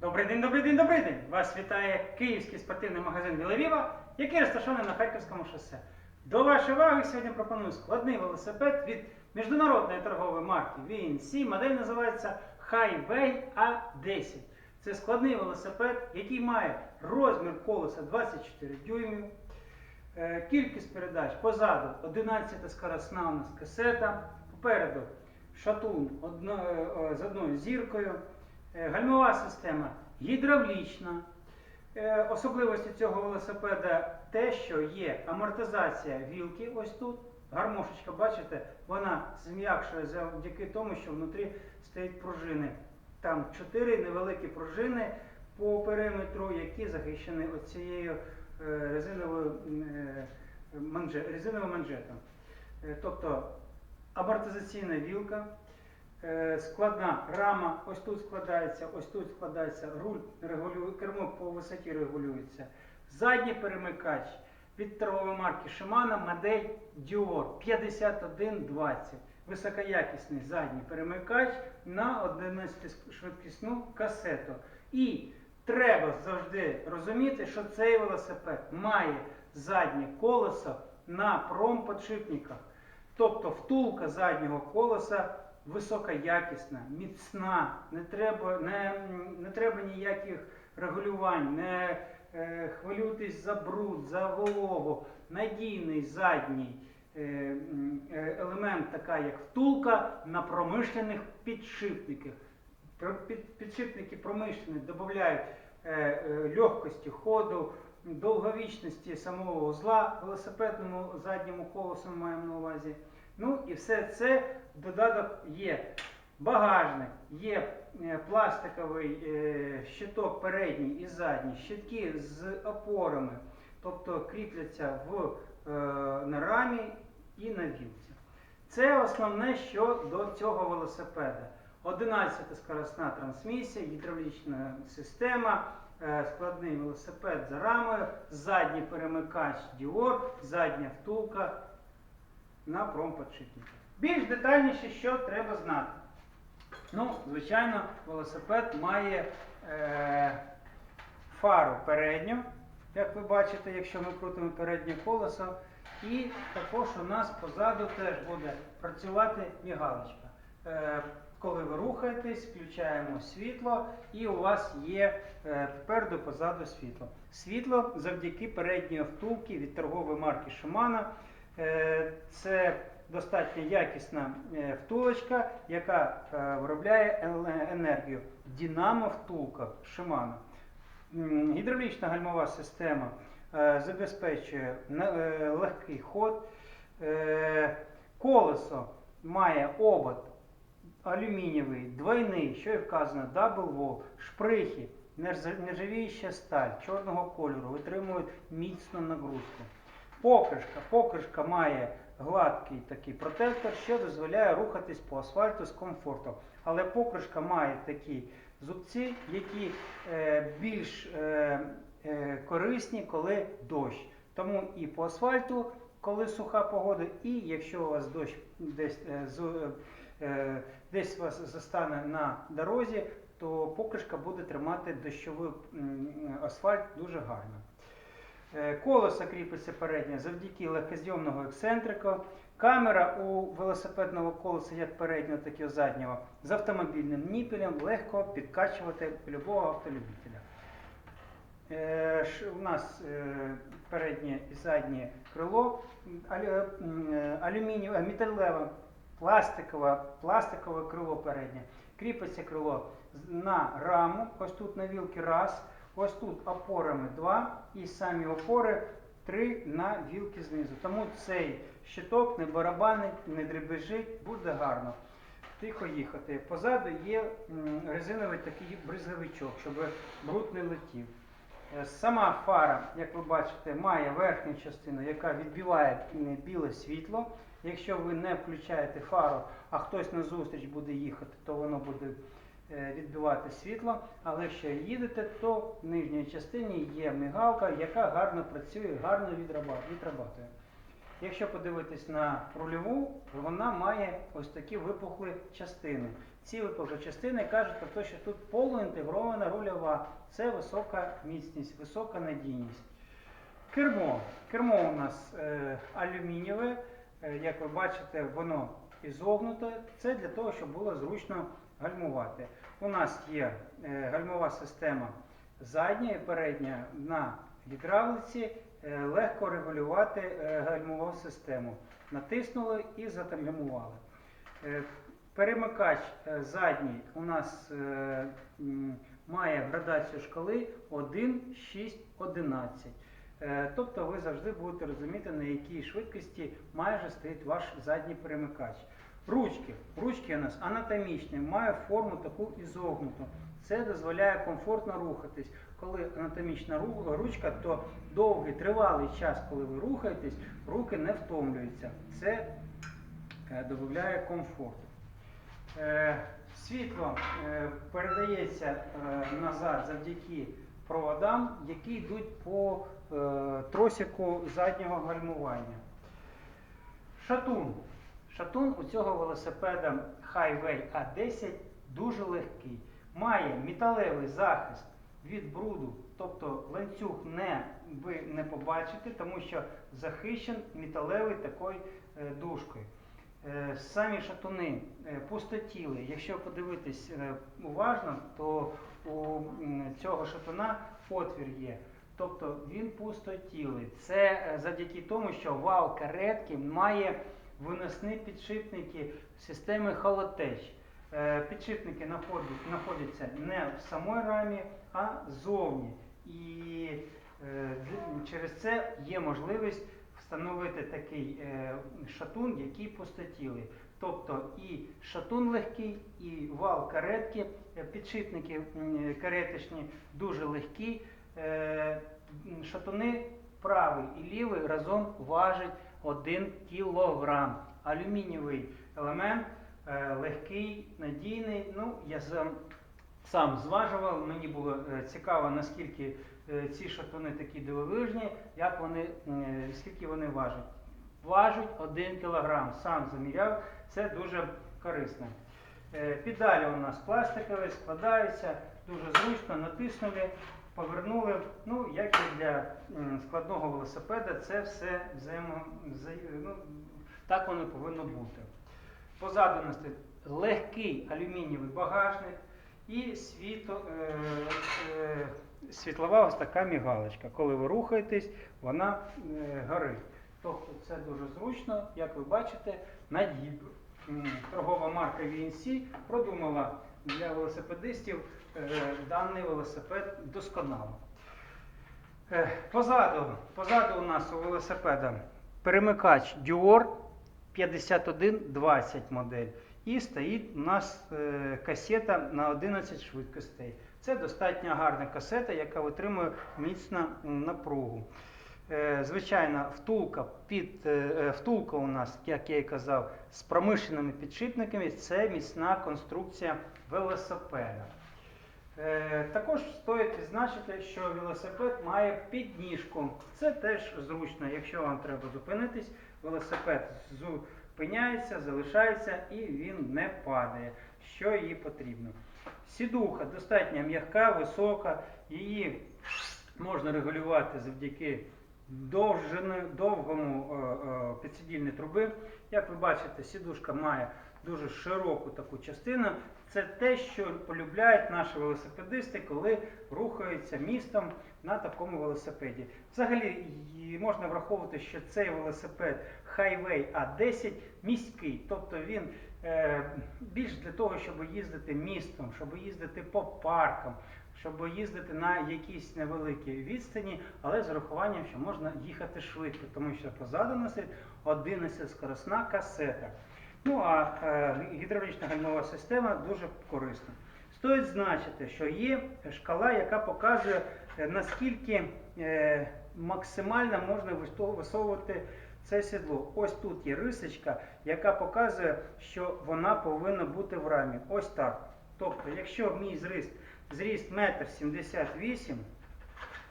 Добрий день, добрий день, добрий день! Вас вітає київський спортивний магазин Вілавіва, який розташований на Харківському шосе. До вашої уваги сьогодні пропоную складний велосипед від міжнародної торгової марки VNC. Модель називається Highway A10. Це складний велосипед, який має розмір колеса 24 дюймів. Е, Кількість передач позаду 11 скоросна у нас касета, попереду шатун е, з одною зіркою, гальмова система гідравлічна. Е, Особливості цього велосипеда те, що є амортизація вілки ось тут. Гармошечка, бачите, вона зм'якшує завдяки тому, що внутрі стоять пружини. Там чотири невеликі пружини по периметру, які захищені оцією е, резиновою е, резиновим манжетом. Е, Тобто амортизаційна вілка, е, складна рама, ось тут складається, ось тут складається, руль регулює, кермо по висоті регулюється. Задній перемикач від торгової марки Shimano модель Dior 5120. Високоякісний задній перемикач на 11 швидкісну касету. І треба завжди розуміти, що цей велосипед має заднє колесо на промподшипниках. Тобто втулка заднього колеса високоякісна, міцна, не треба, не, не треба ніяких регулювань, не е, хвилюйтесь за бруд, за вологу. Надійний задній е, е, елемент, така як втулка на промишлених підшипниках. Під- Підшипники промишлені додають е, е, легкості ходу, довговічності самого вузла, велосипедному задньому колесу маємо на увазі. Ну і все це додаток є багажник, є е, пластиковий е, щиток передній і задній, щитки з опорами, тобто кріпляться в, е, на рамі і на вілці. Це основне, що до цього велосипеда. 11 скоросна трансмісія, гідравлічна система, складний велосипед за рамою, задній перемикач Dior, задня втулка на промподшипниках. Більш детальніше, що треба знати. Ну, звичайно, велосипед має е, фару передню, як ви бачите, якщо ми крутимо переднє колесо. І також у нас позаду теж буде працювати мігалочка. Е, коли ви рухаєтесь, включаємо світло, і у вас є е, попереду позаду світло. Світло завдяки передньої втулки від торгової марки Shimano. Е, Це достатньо якісна е, втулочка, яка е, виробляє енергію. Динамо втулка. М, Гідравлічна гальмова система е, забезпечує легкий ход. Колесо має обод алюмінієвий, двойний, що і вказано, double wall, шприхи, нержа- нержавіюча сталь чорного кольору, витримують міцну нагрузку. Покришка. Покришка має гладкий такий протектор, що дозволяє рухатись по асфальту з комфортом. Але покришка має такі зубці, які е, більш е, е, корисні, коли дощ. Тому і по асфальту, коли суха погода, і якщо у вас дощ десь, е, е, десь вас застане на дорозі, то покришка буде тримати дощовий асфальт дуже гарно. Е, Колесо кріпиться переднє завдяки легкозйомного ексцентрика. Камера у велосипедного колеса, як переднього, так і заднього, з автомобільним ніпелем легко підкачувати любого автолюбителя. Е, У нас е, переднє і заднє крило алю- м, е, алюмінієве, металеве, пластикове, пластикове крило переднє. Кріпиться крило на раму, ось тут на вілки раз, ось тут опорами два і самі опори три на вілки знизу. Тому цей щиток не барабанить, не дребежить, буде гарно. Тихо їхати. Позаду є резиновий такий бризговичок, щоб бруд не летів. Е, Сама фара, як ви бачите, має верхню частину, яка відбиває біле світло. Якщо ви не включаєте фару, а хтось на зустріч буде їхати, то воно буде відбивати світло. Але якщо їдете, то в нижній частині є мигалка, яка гарно працює, гарно відрабатує. Якщо подивитись на рульову, вона має ось такі випухлі частини. Ці випуклі частини кажуть про те, що тут полуінтегрована рульова. Це висока міцність, висока надійність. Кермо. Кермо у нас е, алюмінієве. Е, як ви бачите, воно ізогнуте. Це для того, щоб було зручно гальмувати. У нас є е, гальмова система задня і передня на гідравлиці. Е, легко регулювати е, гальмову систему. Натиснули і загальмували. Е, Перемикач задній у нас має градацію шкали 1, 6, 11. Е, Тобто ви завжди будете розуміти, на якій швидкості майже стоїть ваш задній перемикач. Ручки. Ручки у нас анатомічні, має форму таку ізогнуту. Це дозволяє комфортно рухатись. Коли анатомічна ручка, то довгий тривалий час, коли ви рухаєтесь, руки не втомлюються. Це е, додає комфорту. Е, Світло е, передається назад завдяки проводам, які йдуть по тросику заднього гальмування. Шатун. Шатун у цього велосипеда Highway A10 дуже легкий. Має металевий захист від бруду, тобто ланцюг не, ви не побачите, тому що захищен металевий такою е, дужкою. Е, Самі шатуни е, пустотіли. Якщо подивитись уважно, то у цього шатуна отвір є. Тобто він пустотілий. Це завдяки тому, що вал каретки має виносні підшипники системи холотеч. Е, Підшипники знаходяться не в самій рамі, а ззовні. І е, через це є можливість встановити такий е, шатун, який пустотілий. Тобто і шатун легкий, і вал каретки, підшипники м, кареточні дуже легкі. Шатуни правий і лівий разом важать 1 кілограм. Алюмінієвий елемент е, легкий, надійний. Ну, я сам, зважував, мені було е, цікаво, наскільки е, ці шатуни такі дивовижні, як вони, скільки вони важать. Важать 1 кілограм. Сам заміряв, це дуже корисно. Педалі у нас пластикові, складаються, дуже зручно, натиснули, повернули. Ну, як і для складного велосипеда, це все взаємо, вза- ну, так воно повинно бути. Позаду у нас легкий алюмінієвий багажник і світло, е, е, світлова ось така мігалочка. Коли ви рухаєтесь, вона е, горить. Тобто це дуже зручно, як ви бачите, надійно. М, Торгова марка VNC продумала для велосипедистів даний велосипед досконало. Е, Позаду, позаду у нас у велосипеда перемикач Dior 5120 модель. І стоїть у нас е, касета на 11 швидкостей. Це достатньо гарна касета, яка витримує міцно напругу. Е, Звичайно, втулка, під, е, е, втулка у нас, як я і казав, з промишленими підшипниками це міцна конструкція велосипеда. Е, Також стоїть відзначити, що велосипед має підніжку. Це теж зручно. Якщо вам треба зупинитись, велосипед зупиняється, залишається і він не падає, що їй потрібно. Сідуха достатньо м'яка, висока, її можна регулювати завдяки довгому е, е, підсидільні труби. Як ви бачите, сідушка має дуже широку таку частину. Це те, що полюбляють наші велосипедисти, коли рухаються містом на такому велосипеді. Взагалі можна враховувати, що цей велосипед Highway A10 міський, тобто він е, більш для того, щоб їздити містом, щоб їздити по паркам, щоб їздити на якійсь невеликій відстані, але з урахуванням, що можна їхати швидко, тому що позаду носить 11 скоросна касета. Ну а е, гідравлічна гальмова система дуже корисна. Стоїть значити, що є шкала, яка показує, е, наскільки е, максимально можна висовувати це сідло. Ось тут є рисочка, яка показує, що вона повинна бути в рамі. Ось так. Тобто, якщо мій зріст, зріст 1,78 м,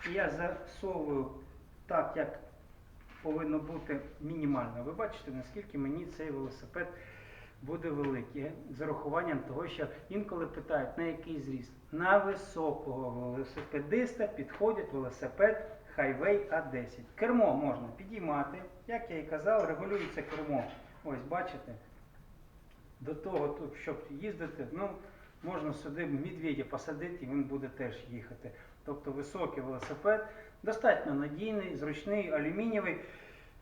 і я засовую так, як повинно бути мінімально. Ви бачите, наскільки мені цей велосипед буде великий. З урахуванням того, що інколи питають, на який зріст. На високого велосипедиста підходить велосипед Highway A10. Кермо можна підіймати, як я і казав, регулюється кермо. Ось бачите. До того, щоб їздити, ну, можна сюди медведя посадити, і він буде теж їхати. Тобто високий велосипед, достатньо надійний, зручний, алюмінієвий,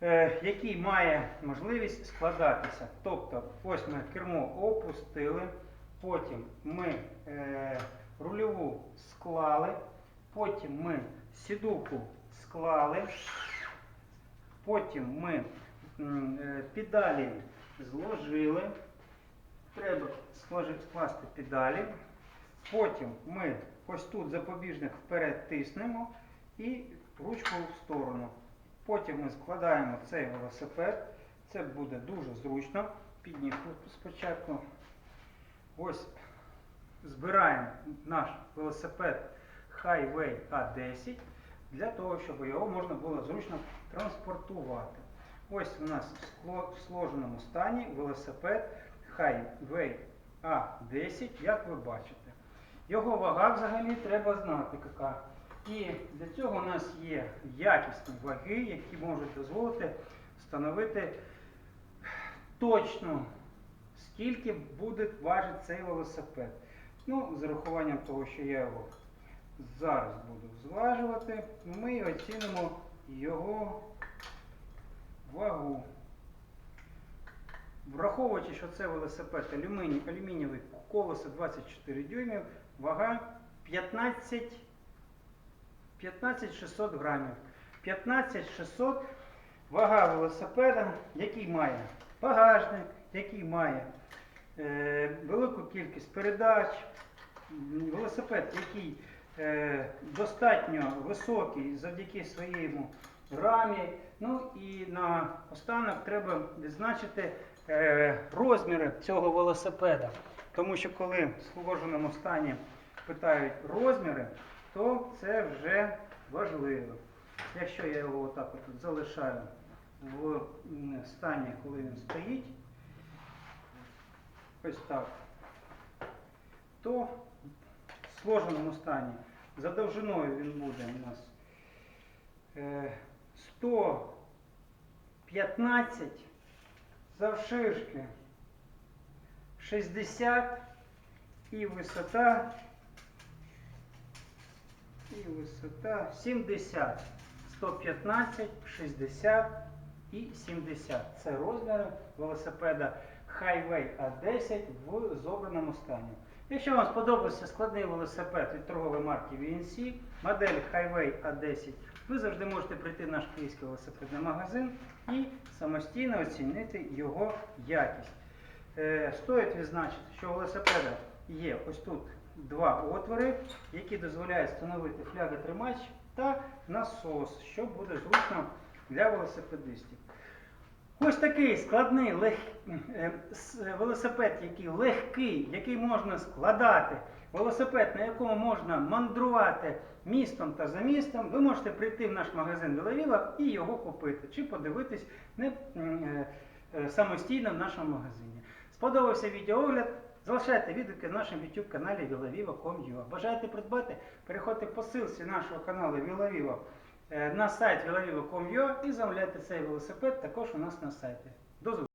е, який має можливість складатися. Тобто, ось ми кермо опустили, потім ми е, рульову склали, потім ми сідуху склали, потім ми е, педалі зложили. Треба скласти педалі. Потім ми ось тут запобіжник вперед тиснемо і ручку в сторону. Потім ми складаємо цей велосипед. Це буде дуже зручно. Підніг спочатку. Ось збираємо наш велосипед Highway A10 для того, щоб його можна було зручно транспортувати. Ось у нас в сложеному стані велосипед Highway A10, як ви бачите. Його вага взагалі треба знати яка. І для цього у нас є якісні ваги, які можуть дозволити встановити точно, скільки буде важити цей велосипед. Ну, з урахуванням того, що я його зараз буду зважувати, ми оцінимо його вагу. Враховуючи, що це велосипед алюмінієвий колесо 24 дюймів, вага 15 15600 грамів. 15600 вага велосипеда, який має багажник, який має е, велику кількість передач, велосипед, який е, достатньо високий завдяки своєму рамі. Ну і на останок треба відзначити е, розміри цього велосипеда. Тому що коли в сложеному стані питають розміри, то це вже важливо. Якщо я його отак от залишаю в стані, коли він стоїть, ось так, то в сложеному стані за довжиною він буде у нас е, 115 завширшки 60 і висота і висота 70, 115, 60 і 70. Це розміри велосипеда Highway A10 в зобраному стані. Якщо вам сподобався складний велосипед від торгової марки VNC, модель Highway A10, ви завжди можете прийти в наш київський велосипедний магазин і самостійно оцінити його якість. Е, Стоїть відзначити, що у велосипеда є ось тут два отвори, які дозволяють встановити фляготримач та насос, що буде зручно для велосипедистів. Ось такий складний лег... е, велосипед, який легкий, який можна складати, велосипед, на якому можна мандрувати містом та за містом, ви можете прийти в наш магазин Веловіва і його купити, чи подивитись не, е, е, самостійно в нашому магазині. Сподобався відеоогляд? Залишайте відгуки в нашому YouTube каналі vilaviva.com.ua. Бажаєте придбати? Переходьте по силці нашого каналу Vilaviva е, на сайт vilaviva.com.ua і замовляйте цей велосипед також у нас на сайті. До зустрічі!